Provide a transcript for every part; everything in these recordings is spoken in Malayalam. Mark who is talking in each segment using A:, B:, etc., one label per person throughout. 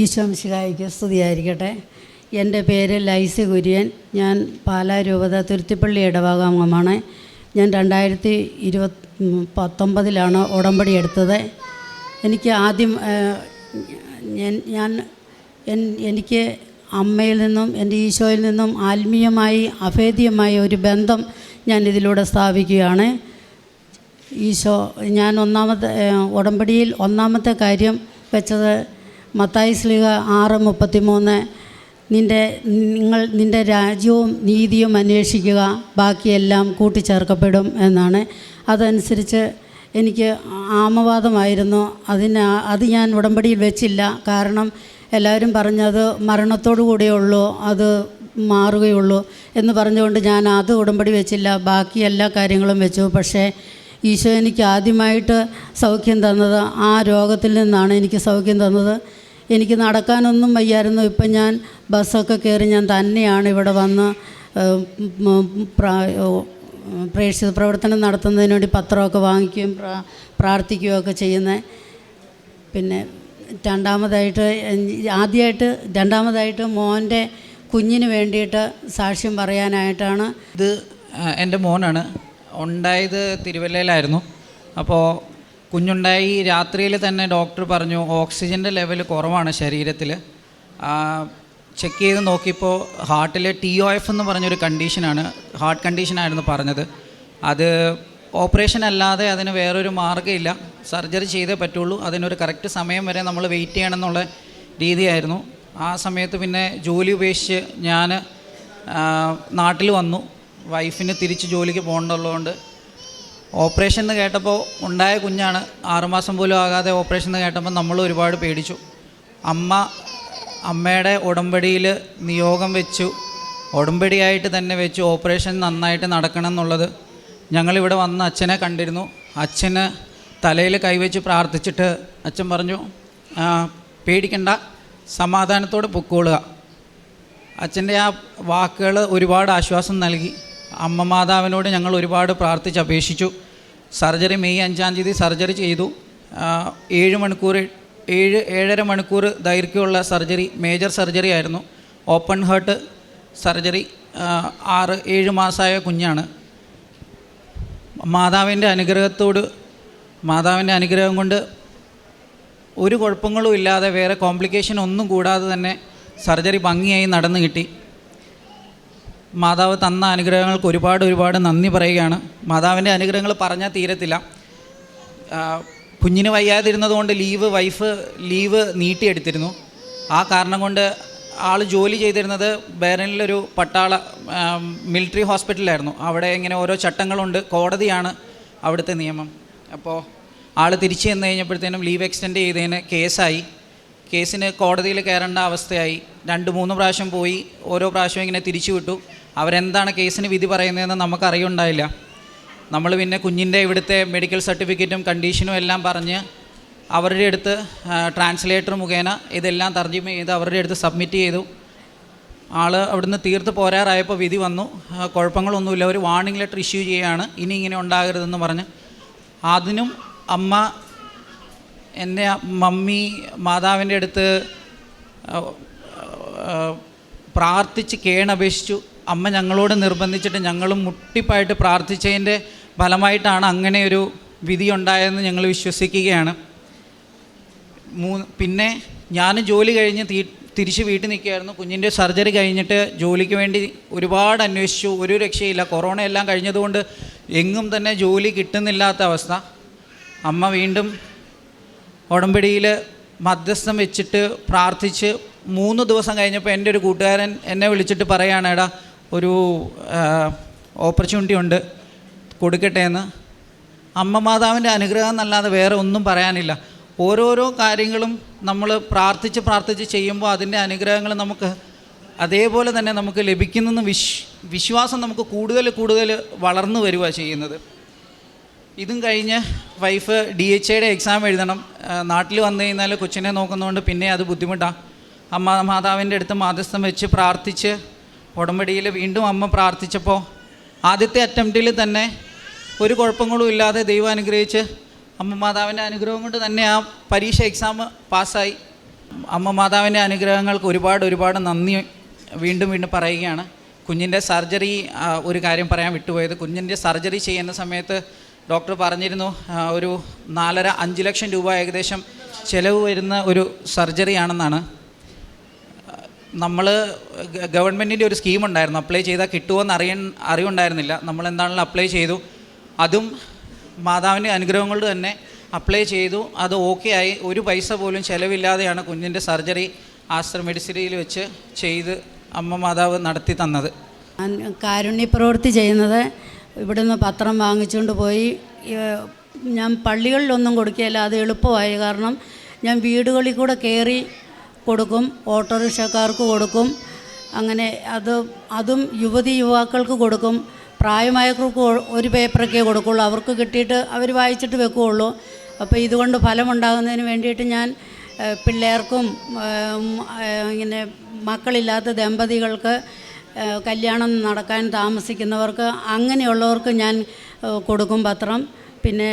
A: ഈശോംശിഹായിക്ക് സ്തുതിയായിരിക്കട്ടെ. എന്റെ പേര് ലൈസ കുര്യൻ. ഞാൻ പാലാ രൂപത തുരുത്തിപ്പള്ളി ഇടവകാംഗമാണ് ഞാൻ രണ്ടായിരത്തി ഇരുപത് പത്തൊമ്പതിലാണ് ഉടമ്പടി എടുത്തത്. എനിക്ക് ആദ്യം ഞാൻ എനിക്ക് അമ്മയിൽ നിന്നും എന്റെ ഈശോയിൽ നിന്നും ആത്മീയമായി അഭേദ്യമായ ഒരു ബന്ധം ഞാൻ ഇതിലൂടെ സ്ഥാപിക്കുകയാണ്. ഈശോ ഞാൻ ഒന്നാമത്തെ ഉടമ്പടിയിൽ ഒന്നാമത്തെ കാര്യം വെച്ചത് മത്തായി സ്ലിഹ ആറ് മുപ്പത്തി മൂന്ന് നിന്റെ നിങ്ങൾ നിന്റെ രാജ്യവും നീതിയും അന്വേഷിക്കുക ബാക്കിയെല്ലാം കൂട്ടിച്ചേർക്കപ്പെടും എന്നാണ്. അതനുസരിച്ച് എനിക്ക് ആമവാദമായിരുന്നു. അതിന് അത് ഞാൻ ഉടമ്പടിയിൽ വെച്ചില്ല. കാരണം എല്ലാവരും പറഞ്ഞത് മരണത്തോടു കൂടിയുള്ളൂ അത് മാറുകയുള്ളൂ എന്ന് പറഞ്ഞുകൊണ്ട് ഞാൻ അത് ഉടമ്പടി വെച്ചില്ല. ബാക്കി എല്ലാ കാര്യങ്ങളും വെച്ചു. പക്ഷേ ഈശോ എനിക്ക് ആദ്യമായിട്ട് സൗഖ്യം തന്നത് ആ രോഗത്തിൽ നിന്നാണ് എനിക്ക് സൗഖ്യം തന്നത്. എനിക്ക് നടക്കാനൊന്നും വയ്യായിരുന്നു. ഇപ്പം ഞാൻ ബസ്സൊക്കെ കയറി ഞാൻ തന്നെയാണ് ഇവിടെ വന്ന് പ്രേക്ഷിത പ്രവർത്തനം നടത്തുന്നതിന് വേണ്ടി പത്രമൊക്കെ വാങ്ങിക്കുകയും പ്രാ- പ്രാർത്ഥിക്കുകയും ഒക്കെ ചെയ്യുന്നത് പിന്നെ രണ്ടാമതായിട്ട് ആദ്യമായിട്ട് രണ്ടാമതായിട്ട് മോന്റെ കുഞ്ഞിന് വേണ്ടിയിട്ട് സാക്ഷ്യം പറയാനായിട്ടാണ്.
B: ഇത് എന്റെ മോനാണ്. ഉണ്ടായത് തിരുവല്ലയിലായിരുന്നു. അപ്പോൾ കുഞ്ഞുണ്ടായി രാത്രിയിൽ തന്നെ ഡോക്ടർ പറഞ്ഞു ഓക്സിജന്റെ ലെവൽ കുറവാണ് ശരീരത്തിൽ. ചെക്ക് ചെയ്ത് നോക്കിയപ്പോൾ ഹാർട്ടിൽ ടി ഒ എഫ് എന്ന് പറഞ്ഞൊരു കണ്ടീഷനാണ് ഹാർട്ട് കണ്ടീഷനായിരുന്നു പറഞ്ഞത്. അത് ഓപ്പറേഷൻ അല്ലാതെ അതിന് വേറൊരു മാർഗമില്ല. സർജറി ചെയ്തേ പറ്റുള്ളൂ. അതിനൊരു കറക്റ്റ് സമയം വരെ നമ്മൾ വെയിറ്റ് ചെയ്യണം എന്നുള്ള രീതിയായിരുന്നു. ആ സമയത്ത് പിന്നെ ജോലി ഉപേക്ഷിച്ച് ഞാൻ നാട്ടിൽ വന്നു. വൈഫിന് തിരിച്ച് ജോലിക്ക് പോകേണ്ടതുള്ളതുകൊണ്ട് ഓപ്പറേഷൻ എന്ന് കേട്ടപ്പോൾ ഉണ്ടായ കുഞ്ഞാണ്. ആറുമാസം പോലും ആകാതെ ഓപ്പറേഷൻ എന്ന് കേട്ടപ്പോൾ നമ്മൾ ഒരുപാട് പേടിച്ചു. അമ്മ അമ്മയുടെ ഉടമ്പടിയിൽ നിയോഗം വെച്ചു. ഉടമ്പടിയായിട്ട് തന്നെ വെച്ചു. ഓപ്പറേഷൻ നന്നായിട്ട് നടക്കണം എന്നുള്ളത് ഞങ്ങളിവിടെ വന്ന് അച്ഛനെ കണ്ടിരുന്നു. അച്ഛന് തലയിൽ കൈവച്ച് പ്രാർത്ഥിച്ചിട്ട് അച്ഛൻ പറഞ്ഞു "ആ, പേടിക്കണ്ട. സമാധാനത്തോടെ പൊക്കോളുക. അച്ഛന്റെ ആ വാക്കുകൾ ഒരുപാട് ആശ്വാസം നൽകി. അമ്മ മാതാവിനോട് ഞങ്ങൾ ഒരുപാട് പ്രാർത്ഥിച്ച് അപേക്ഷിച്ചു. സർജറി മെയ് അഞ്ചാം തീയതി സർജറി ചെയ്തു. ഏഴ് മണിക്കൂർ ഏഴ് ഏഴര മണിക്കൂർ ദൈർഘ്യമുള്ള സർജറി മേജർ സർജറി ആയിരുന്നു. ഓപ്പൺ ഹേർട്ട് സർജറി ആറ് ഏഴ് മാസമായ കുഞ്ഞാണ്. മാതാവിന്റെ അനുഗ്രഹത്തോട് മാതാവിന്റെ അനുഗ്രഹം കൊണ്ട് ഒരു കുഴപ്പങ്ങളും ഇല്ലാതെ വേറെ കോംപ്ലിക്കേഷൻ ഒന്നും കൂടാതെ തന്നെ സർജറി ഭംഗിയായി നടന്നു കിട്ടി. മാതാവ് തന്ന അനുഗ്രഹങ്ങൾക്ക് ഒരുപാട് ഒരുപാട് നന്ദി പറയുകയാണ്. മാതാവിന്റെ അനുഗ്രഹങ്ങൾ പറഞ്ഞാൽ തീരത്തില്ല. കുഞ്ഞിന് വയ്യാതിരുന്നത് കൊണ്ട് ലീവ് വൈഫ് ലീവ് നീട്ടിയെടുത്തിരുന്നു. ആ കാരണം കൊണ്ട് ആൾ ജോലി ചെയ്തിരുന്നത് ബേറനിലൊരു പട്ടാള മിലിറ്ററി ഹോസ്പിറ്റലായിരുന്നു അവിടെ ഇങ്ങനെ ഓരോ ചട്ടങ്ങളുണ്ട്. കോടതിയാണ് അവിടുത്തെ നിയമം. അപ്പോൾ ആൾ തിരിച്ചു ചെന്ന് കഴിഞ്ഞപ്പോഴത്തേനും ലീവ് എക്സ്റ്റെൻഡ് ചെയ്തതിന് കേസായി. കേസിന് കോടതിയിൽ കയറേണ്ട അവസ്ഥയായി. രണ്ട് മൂന്ന് പ്രാവശ്യം പോയി. ഓരോ പ്രാവശ്യം ഇങ്ങനെ തിരിച്ചു വിട്ടു. അവരെന്താണ് കേസിന് വിധി പറയുന്നതെന്ന് നമുക്കറിയുണ്ടായില്ല. നമ്മൾ പിന്നെ കുഞ്ഞിന്റെ ഇവിടുത്തെ മെഡിക്കൽ സർട്ടിഫിക്കറ്റും കണ്ടീഷനും എല്ലാം പറഞ്ഞ് അവരുടെ അടുത്ത് ട്രാൻസ്ലേറ്റർ മുഖേന ഇതെല്ലാം തർജിമ ചെയ്ത് അവരുടെ അടുത്ത് സബ്മിറ്റ് ചെയ്തു. ആൾ അവിടുന്ന് തീർത്ത് പോരാറായപ്പോൾ വിധി വന്നു. കുഴപ്പങ്ങളൊന്നുമില്ല. ഒരു വാർണിംഗ് ലെറ്റർ ഇഷ്യൂ ചെയ്യുകയാണ് ഇനി ഇങ്ങനെ ഉണ്ടാകരുതെന്ന് പറഞ്ഞ്. അതിനും അമ്മ എന്റെ മമ്മി മാതാവിന്റെ അടുത്ത് പ്രാർത്ഥിച്ച് കേണപേക്ഷിച്ചു. അമ്മ ഞങ്ങളോട് നിർബന്ധിച്ചിട്ട് ഞങ്ങളും മുട്ടിപ്പായിട്ട് പ്രാർത്ഥിച്ചതിന്റെ ഫലമായിട്ടാണ് അങ്ങനെ ഒരു വിധി ഉണ്ടായതെന്ന് ഞങ്ങൾ വിശ്വസിക്കുകയാണ്. മൂന്ന് പിന്നെ ഞാൻ ജോലി കഴിഞ്ഞ് തീ തിരിച്ച് വീട്ടിൽ നിൽക്കുകയായിരുന്നു. കുഞ്ഞിന്റെ സർജറി കഴിഞ്ഞിട്ട് ജോലിക്ക് വേണ്ടി ഒരുപാട് അന്വേഷിച്ചു. ഒരു രക്ഷയില്ല. കൊറോണ എല്ലാം കഴിഞ്ഞതുകൊണ്ട് എങ്ങും തന്നെ ജോലി കിട്ടുന്നില്ലാത്ത അവസ്ഥ. അമ്മ വീണ്ടും ഉടമ്പടിയിൽ മധ്യസ്ഥം വെച്ചിട്ട് പ്രാർത്ഥിച്ച് മൂന്ന് ദിവസം കഴിഞ്ഞപ്പോൾ എന്റെ ഒരു കൂട്ടുകാരൻ എന്നെ വിളിച്ചിട്ട് പറയുകയാണ് എടാ ഒരു ഓപ്പർച്യൂണിറ്റി ഉണ്ട്. കൊടുക്കട്ടെ എന്ന്. അമ്മ മാതാവിന്റെ അനുഗ്രഹം എന്നല്ലാതെ വേറെ ഒന്നും പറയാനില്ല. ഓരോരോ കാര്യങ്ങളും നമ്മൾ പ്രാർത്ഥിച്ച് പ്രാർത്ഥിച്ച് ചെയ്യുമ്പോൾ അതിന്റെ അനുഗ്രഹങ്ങൾ നമുക്ക് അതേപോലെ തന്നെ നമുക്ക് ലഭിക്കുന്നെന്ന് വിശ് വിശ്വാസം നമുക്ക് കൂടുതൽ കൂടുതൽ വളർന്നു വരിക ചെയ്യുന്നത്. ഇതും കഴിഞ്ഞ് വൈഫ് ഡി എച്ച് ഐയുടെ എക്സാം എഴുതണം. നാട്ടിൽ വന്നു കഴിഞ്ഞാൽ കൊച്ചിനെ നോക്കുന്നതുകൊണ്ട് പിന്നെ അത് ബുദ്ധിമുട്ടാണ് അമ്മ മാതാവിന്റെ അടുത്ത് മാധ്യസ്ഥം വെച്ച് പ്രാർത്ഥിച്ച് ഉടമ്പടിയിൽ വീണ്ടും അമ്മ പ്രാർത്ഥിച്ചപ്പോൾ ആദ്യത്തെ അറ്റംപ്റ്റിൽ തന്നെ ഒരു കുഴപ്പങ്ങളും ഇല്ലാതെ ദൈവം അനുഗ്രഹിച്ച് അമ്മ മാതാവിന്റെ അനുഗ്രഹം കൊണ്ട് തന്നെ ആ പരീക്ഷ എക്സാം പാസ്സായി. അമ്മ മാതാവിന്റെ അനുഗ്രഹങ്ങൾക്ക് ഒരുപാട് ഒരുപാട് നന്ദി വീണ്ടും വീണ്ടും പറയുകയാണ്. കുഞ്ഞിന്റെ സർജറി ഒരു കാര്യം പറയാൻ വിട്ടുപോയത്. കുഞ്ഞിന്റെ സർജറി ചെയ്യുന്ന സമയത്ത് ഡോക്ടർ പറഞ്ഞിരുന്നു ഒരു നാലര അഞ്ച് ലക്ഷം രൂപ ഏകദേശം ചിലവ് വരുന്ന ഒരു സർജറി ആണെന്നാണ് നമ്മൾ ഗവൺമെന്റിന്റെ ഒരു സ്കീം ഉണ്ടായിരുന്നു. അപ്ലൈ ചെയ്താൽ കിട്ടുമോയെന്ന് അറിയാൻ അറിവുണ്ടായിരുന്നില്ല. നമ്മൾ എന്താണെങ്കിലും അപ്ലൈ ചെയ്തു. അതും മാതാവിന്റെ അനുഗ്രഹം കൊണ്ട് തന്നെ അപ്ലൈ ചെയ്തു. അത് ഓക്കെ ആയി. ഒരു പൈസ പോലും ചിലവില്ലാതെയാണ് കുഞ്ഞിന്റെ സർജറി ആശ്രമ മെഡിസിറ്റിയിൽ വെച്ച് ചെയ്ത് അമ്മ മാതാവ് നടത്തി തന്നത്.
A: കാരുണ്യ പ്രവൃത്തി ചെയ്യുന്നത് ഇവിടുന്ന് പത്രം വാങ്ങിച്ചുകൊണ്ട് പോയി. ഞാൻ പള്ളികളിലൊന്നും കൊടുക്കുകയില്ല. അത് എളുപ്പമായി. കാരണം ഞാൻ വീടുകളിൽ കൂടെ കയറി കൊടുക്കും ഓട്ടോറിക്ഷക്കാർക്ക് കൊടുക്കും അങ്ങനെ അത് അതും യുവതി യുവാക്കൾക്ക് കൊടുക്കും. പ്രായമായവർക്ക് ഒരു പേപ്പറൊക്കെ കൊടുക്കുള്ളൂ. അവർക്ക് കിട്ടിയിട്ട് അവർ വായിച്ചിട്ട് വെക്കുകയുള്ളൂ അപ്പോൾ ഇതുകൊണ്ട് ഫലമുണ്ടാകുന്നതിന് വേണ്ടിയിട്ട് ഞാൻ പിള്ളേർക്കും ഇങ്ങനെ മക്കളില്ലാത്ത ദമ്പതികൾക്ക് കല്യാണം നടക്കാൻ താമസിക്കുന്നവർക്ക് അങ്ങനെയുള്ളവർക്ക് ഞാൻ കൊടുക്കും പത്രം. പിന്നെ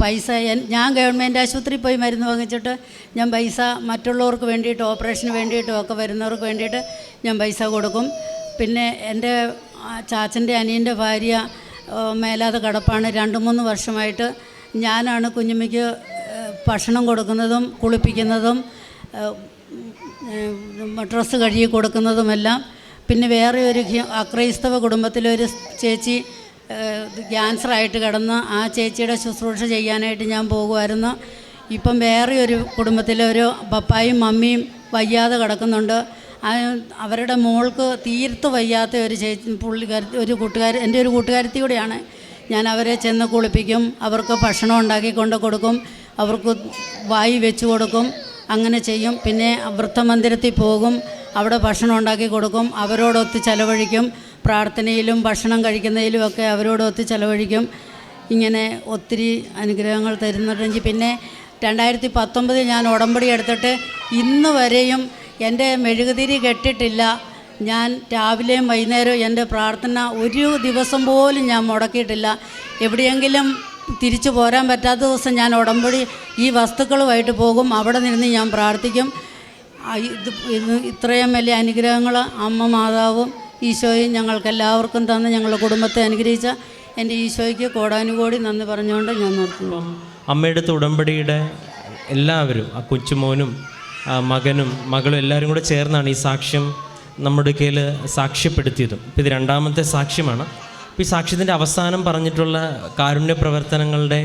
A: പൈസ ഞാൻ ഗവൺമെന്റ് ആശുപത്രിയിൽ പോയി മരുന്ന് വാങ്ങിച്ചിട്ട് ഞാൻ പൈസ മറ്റുള്ളവർക്ക് വേണ്ടിയിട്ട് ഓപ്പറേഷന് വേണ്ടിയിട്ടും ഒക്കെ വരുന്നവർക്ക് വേണ്ടിയിട്ട് ഞാൻ പൈസ കൊടുക്കും. പിന്നെ എന്റെ ചാച്ചന്റെ അനിയന്റെ ഭാര്യ മേലാതെ കടപ്പാണ്. രണ്ട് മൂന്ന് വർഷമായിട്ട് ഞാനാണ് കുഞ്ഞുമ്മയ്ക്ക് ഭക്ഷണം കൊടുക്കുന്നതും കുളിപ്പിക്കുന്നതും ഡ്രസ്സ് കഴുകി കൊടുക്കുന്നതുമെല്ലാം. പിന്നെ വേറെ ഒരു അക്രൈസ്തവ കുടുംബത്തിലൊരു ചേച്ചി ക്യാൻസറായിട്ട് കിടന്ന് ആ ചേച്ചിയുടെ ശുശ്രൂഷ ചെയ്യാനായിട്ട് ഞാൻ പോകുമായിരുന്നു. ഇപ്പം വേറെ ഒരു കുടുംബത്തിലെ ഒരു പപ്പായും മമ്മിയും വയ്യാതെ കിടക്കുന്നുണ്ട്. അവരുടെ മോൾക്ക് തീർത്ത് വയ്യാത്ത ഒരു ചേച്ചി പുള്ളിക്കാരി ഒരു കൂട്ടുകാർ എന്റെ ഒരു കൂട്ടുകാരത്തി കൂടിയാണ്. ഞാൻ അവരെ ചെന്ന് കുളിപ്പിക്കും അവർക്ക് ഭക്ഷണം ഉണ്ടാക്കി കൊണ്ട് കൊടുക്കും അവർക്ക് വായി വെച്ച് കൊടുക്കും അങ്ങനെ ചെയ്യും. പിന്നെ വൃത്തമന്ദിരത്തിൽ പോകും അവിടെ ഭക്ഷണം ഉണ്ടാക്കി കൊടുക്കും അവരോടൊത്ത് ചെലവഴിക്കും. പ്രാർത്ഥനയിലും ഭക്ഷണം കഴിക്കുന്നതിലും ഒക്കെ അവരോടൊത്ത് ചെലവഴിക്കും. ഇങ്ങനെ ഒത്തിരി അനുഗ്രഹങ്ങൾ തരുന്നുണ്ടെങ്കിൽ പിന്നെ രണ്ടായിരത്തി പത്തൊമ്പതിൽ ഞാൻ ഉടമ്പടി എടുത്തിട്ട് ഇന്ന് വരെയും എന്റെ മെഴുകുതിരി കെട്ടിട്ടില്ല. ഞാൻ രാവിലെയും വൈകുന്നേരവും എന്റെ പ്രാർത്ഥന ഒരു ദിവസം പോലും ഞാൻ മുടക്കിയിട്ടില്ല. എവിടെയെങ്കിലും തിരിച്ചു പോരാൻ പറ്റാത്ത ദിവസം ഞാൻ ഉടമ്പടി ഈ വസ്തുക്കളുമായിട്ട് പോകും. അവിടെ നിന്ന് ഞാൻ പ്രാർത്ഥിക്കും. ഇത് ഇത്രയും വലിയ അനുഗ്രഹങ്ങൾ അമ്മ മാതാവും ഈശോയും ഞങ്ങൾക്ക് എല്ലാവർക്കും തന്ന് ഞങ്ങളുടെ കുടുംബത്തെ അനുഗ്രഹിച്ച എന്റെ ഈശോയ്ക്ക് കോടാനുകോടി നന്ദി പറഞ്ഞുകൊണ്ട് ഞാൻ നിർത്തുന്നു.
C: അമ്മയുടെ ഉടമ്പടിയുടെ എല്ലാവരും ആ കൊച്ചുമോനും മകനും മകളും എല്ലാവരും കൂടെ ചേർന്നാണ് ഈ സാക്ഷ്യം നമ്മുടെ കയ്യിൽ സാക്ഷ്യപ്പെടുത്തിയതും. ഇപ്പം ഇത് രണ്ടാമത്തെ സാക്ഷ്യമാണ്. അപ്പോൾ ഈ സാക്ഷ്യത്തിന്റെ അവസാനം പറഞ്ഞിട്ടുള്ള കാരുണ്യ പ്രവർത്തനങ്ങളുടെ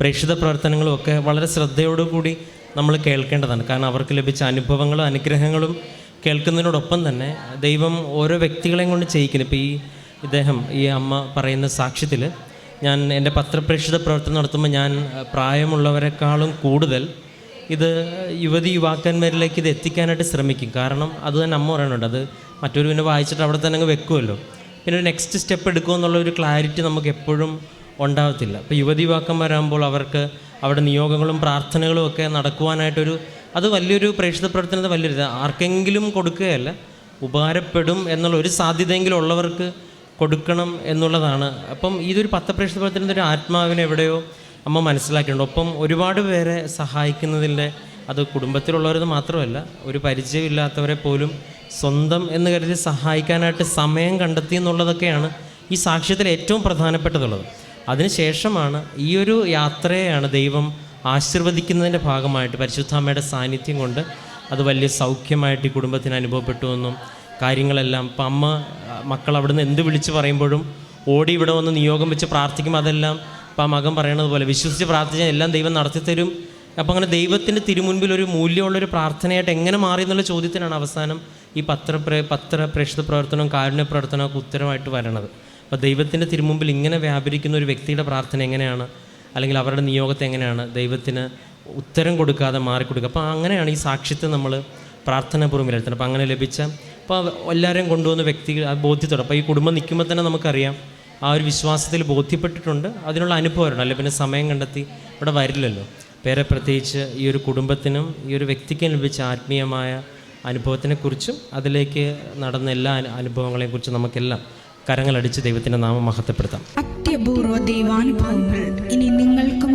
C: പ്രേക്ഷിത പ്രവർത്തനങ്ങളും ഒക്കെ വളരെ ശ്രദ്ധയോടുകൂടി നമ്മൾ കേൾക്കേണ്ടതാണ്. കാരണം അവർക്ക് ലഭിച്ച അനുഭവങ്ങളും അനുഗ്രഹങ്ങളും കേൾക്കുന്നതിനോടൊപ്പം തന്നെ ദൈവം ഓരോ വ്യക്തികളെയും കൊണ്ട് ചെയ്യിക്കുന്നു. ഇപ്പോൾ ഈ ഇദ്ദേഹം ഈ അമ്മ പറയുന്ന സാക്ഷ്യത്തിൽ ഞാൻ എന്റെ പത്രപ്രേക്ഷിത പ്രവർത്തനം നടത്തുമ്പോൾ ഞാൻ പ്രായമുള്ളവരെക്കാളും കൂടുതൽ ഇത് യുവതി യുവാക്കന്മാരിലേക്ക് ഇത് എത്തിക്കാനായിട്ട് ശ്രമിക്കും. കാരണം അത് തന്നെ അമ്മ പറയുന്നുണ്ട്. അത് മറ്റൊരു പിന്നെ വായിച്ചിട്ട് അവിടെ തന്നെ അങ്ങ് വെക്കുമല്ലോ. പിന്നെ ഒരു നെക്സ്റ്റ് സ്റ്റെപ്പ് എടുക്കുമെന്നുള്ള ഒരു ക്ലാരിറ്റി നമുക്ക് എപ്പോഴും ഉണ്ടാകത്തില്ല അപ്പോൾ യുവതി യുവാക്കന്മാരാകുമ്പോൾ അവർക്ക് അവിടെ നിയോഗങ്ങളും പ്രാർത്ഥനകളും ഒക്കെ നടക്കുവാനായിട്ടൊരു അത് വലിയൊരു പ്രേക്ഷിത പ്രവർത്തനത്തെ വലിയൊരു ആർക്കെങ്കിലും കൊടുക്കുകയല്ല ഉപകാരപ്പെടും എന്നുള്ള ഒരു സാധ്യതയെങ്കിലും ഉള്ളവർക്ക് കൊടുക്കണം എന്നുള്ളതാണ്. അപ്പം ഇതൊരു പത്രപ്രേക്ഷിത പ്രവർത്തനത്തിന്റെ ഒരു ആത്മാവിനെ എവിടെയോ അമ്മ മനസ്സിലാക്കിയിട്ടുണ്ട്. ഒപ്പം ഒരുപാട് പേരെ സഹായിക്കുന്നതിന്റെ അത് കുടുംബത്തിലുള്ളവരെന്ന് മാത്രമല്ല ഒരു പരിചയമില്ലാത്തവരെ പോലും സ്വന്തം എന്ന് കരുതി സഹായിക്കാനായിട്ട് സമയം കണ്ടെത്തി എന്നുള്ളതൊക്കെയാണ് ഈ സാക്ഷ്യത്തിൽ ഏറ്റവും പ്രധാനപ്പെട്ടതുള്ളത്. അതിനുശേഷമാണ് ഈ ഒരു യാത്രയാണ് ദൈവം ആശീർവദിക്കുന്നതിന്റെ ഭാഗമായിട്ട് പരിശുദ്ധാമ്മയുടെ സാന്നിധ്യം കൊണ്ട് അത് വലിയ സൗഖ്യമായിട്ട് ഈ കുടുംബത്തിന് അനുഭവപ്പെട്ടു എന്നും കാര്യങ്ങളെല്ലാം ഇപ്പം അമ്മ മക്കൾ അവിടുന്ന് എന്ത് വിളിച്ച് പറയുമ്പോഴും ഓടി ഇവിടെ വന്ന് നിയോഗം വെച്ച് പ്രാർത്ഥിക്കും അതെല്ലാം ഇപ്പം മകൻ പറയണത് പോലെ വിശ്വസിച്ച് പ്രാർത്ഥിച്ചാൽ എല്ലാം ദൈവം നടത്തിത്തരും അപ്പം അങ്ങനെ ദൈവത്തിന്റെ തിരുമുൻപിൽ ഒരു മൂല്യമുള്ളൊരു പ്രാർത്ഥനയായിട്ട് എങ്ങനെ മാറി എന്നുള്ള ചോദ്യത്തിനാണ് അവസാനം ഈ പത്ര പത്ര പ്രേക്ഷിത പ്രവർത്തനവും കാരുണ്യ പ്രവർത്തനമൊക്കെ ഉത്തരമായിട്ട് വരണത്. അപ്പോൾ ദൈവത്തിന്റെ തിരുമുമ്പിൽ ഇങ്ങനെ വ്യാപരിക്കുന്ന ഒരു വ്യക്തിയുടെ പ്രാർത്ഥന എങ്ങനെയാണ്? അല്ലെങ്കിൽ അവരുടെ നിയോഗത്തെ എങ്ങനെയാണ് ദൈവത്തിന് ഉത്തരം കൊടുക്കാതെ മാറിക്കൊടുക്കുക. അപ്പോൾ അങ്ങനെയാണ് ഈ സാക്ഷ്യത്തെ നമ്മൾ പ്രാർത്ഥനാപൂർവം വിലയിരുത്തുന്നത്. അപ്പോൾ അങ്ങനെ ലഭിച്ച അപ്പോൾ എല്ലാവരെയും കൊണ്ടുവന്ന വ്യക്തികൾ ആ ബോധ്യത്തോടെ. അപ്പോൾ ഈ കുടുംബം നിൽക്കുമ്പോൾ തന്നെ നമുക്കറിയാം ആ ഒരു വിശ്വാസത്തിൽ ബോധ്യപ്പെട്ടിട്ടുണ്ട്. അതിനുള്ള അനുഭവമുണ്ട് അല്ലെ പിന്നെ സമയം കണ്ടെത്തി ഇവിടെ വരില്ലല്ലോ. പേരെ പ്രത്യേകിച്ച് ഈ ഒരു കുടുംബത്തിനും ഈ ഒരു വ്യക്തിക്കും ലഭിച്ച ആത്മീയമായ അനുഭവത്തിനെക്കുറിച്ചും അതിലേക്ക് നടന്ന എല്ലാ അനുഭവങ്ങളെയും അനുഭവങ്ങളെക്കുറിച്ചും നമുക്കെല്ലാം കരങ്ങളടിച്ച് ദൈവത്തിന്റെ നാമം മഹത്വപ്പെടുത്താം.
D: അത്യപൂർവ ദൈവാനുഭവങ്ങൾ ഇനി